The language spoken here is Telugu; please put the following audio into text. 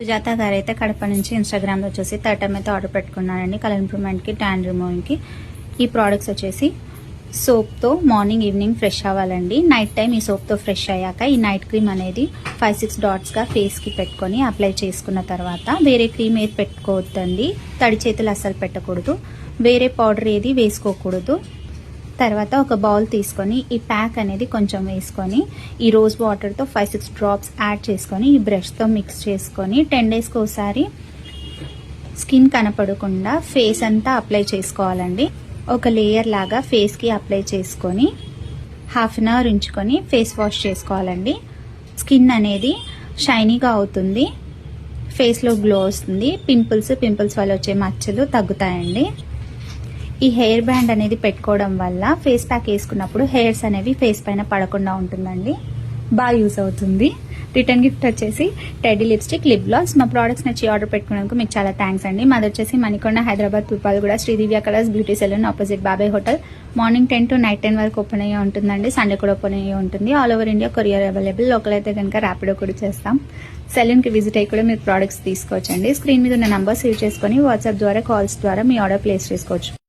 సుజాత గారు అయితే కడప నుంచి ఇన్స్టాగ్రామ్లో వచ్చేసి థర్టమ్ అయితే ఆర్డర్ పెట్టుకున్నానండి కలర్ ఇంప్రూవ్మెంట్కి ట్యాన్ రిమూవింగ్కి ఈ ప్రోడక్ట్స్ వచ్చేసి సోప్తో మార్నింగ్ ఈవినింగ్ ఫ్రెష్ అవ్వాలండి. నైట్ టైం ఈ సోప్తో ఫ్రెష్ అయ్యాక ఈ నైట్ క్రీమ్ అనేది ఫైవ్ సిక్స్ డాట్స్గా ఫేస్కి పెట్టుకొని అప్లై చేసుకున్న తర్వాత వేరే క్రీమ్ ఏది పెట్టుకోవద్దండి. తడి చేతులు అస్సలు పెట్టకూడదు. వేరే పౌడర్ ఏది వేసుకోకూడదు. తర్వాత ఒక బౌల్ తీసుకొని ఈ ప్యాక్ అనేది కొంచెం వేసుకొని ఈ రోజ్ వాటర్తో ఫైవ్ సిక్స్ డ్రాప్స్ యాడ్ చేసుకొని ఈ బ్రష్తో మిక్స్ చేసుకొని టెన్ డేస్కి ఒకసారి స్కిన్ కనపడకుండా ఫేస్ అంతా అప్లై చేసుకోవాలండి. ఒక లేయర్ లాగా ఫేస్కి అప్లై చేసుకొని హాఫ్ అన్ అవర్ ఉంచుకొని ఫేస్ వాష్ చేసుకోవాలండి. స్కిన్ అనేది షైనీగా అవుతుంది. ఫేస్లో గ్లో వస్తుంది. పింపుల్స్ పింపుల్స్ వల్ల వచ్చే మచ్చలు తగ్గుతాయండి. ఈ హెయిర్ బ్యాండ్ అనేది పెట్టుకోవడం వల్ల ఫేస్ ప్యాక్ వేసుకున్నప్పుడు హెయిర్స్ అనేవి ఫేస్ పైన పడకుండా ఉంటుందండి. బాగా యూస్ అవుతుంది. రిటర్న్ గిఫ్ట్ వచ్చేసి టెడీ లిప్స్టిక్ లిప్ గ్లాస్. మా ప్రోడక్ట్స్ నచ్చి ఆర్డర్ పెట్టుకున్నందుకు మీకు చాలా థ్యాంక్స్ అండి. మాది వచ్చేసి మణికొండ హైదరాబాద్ పుల్పాల్ కూడా Sridivya colours beauty salon opposite Babai hotel. Morning ten to night ten వరకు ఓపెన్ అయ్యి ఉంటుందండి. సండే కూడా ఓపెన్ అయ్యి ఉంటుంది. All over India courier available. Local అయితే కనుక ర్యాపిడో కూడా చేస్తాం. సెలూన్కి విజిట్ అయ్యి కూడా మీరు ప్రోడక్ట్స్ తీసుకోవచ్చండి. స్క్రీన్ మీద ఉన్న నంబర్ సేవ్ చేసుకొని వాట్సాప్ ద్వారా కాల్స్ ద్వారా మీ ఆర్డర్ ప్లేస్ చేసుకోవచ్చు.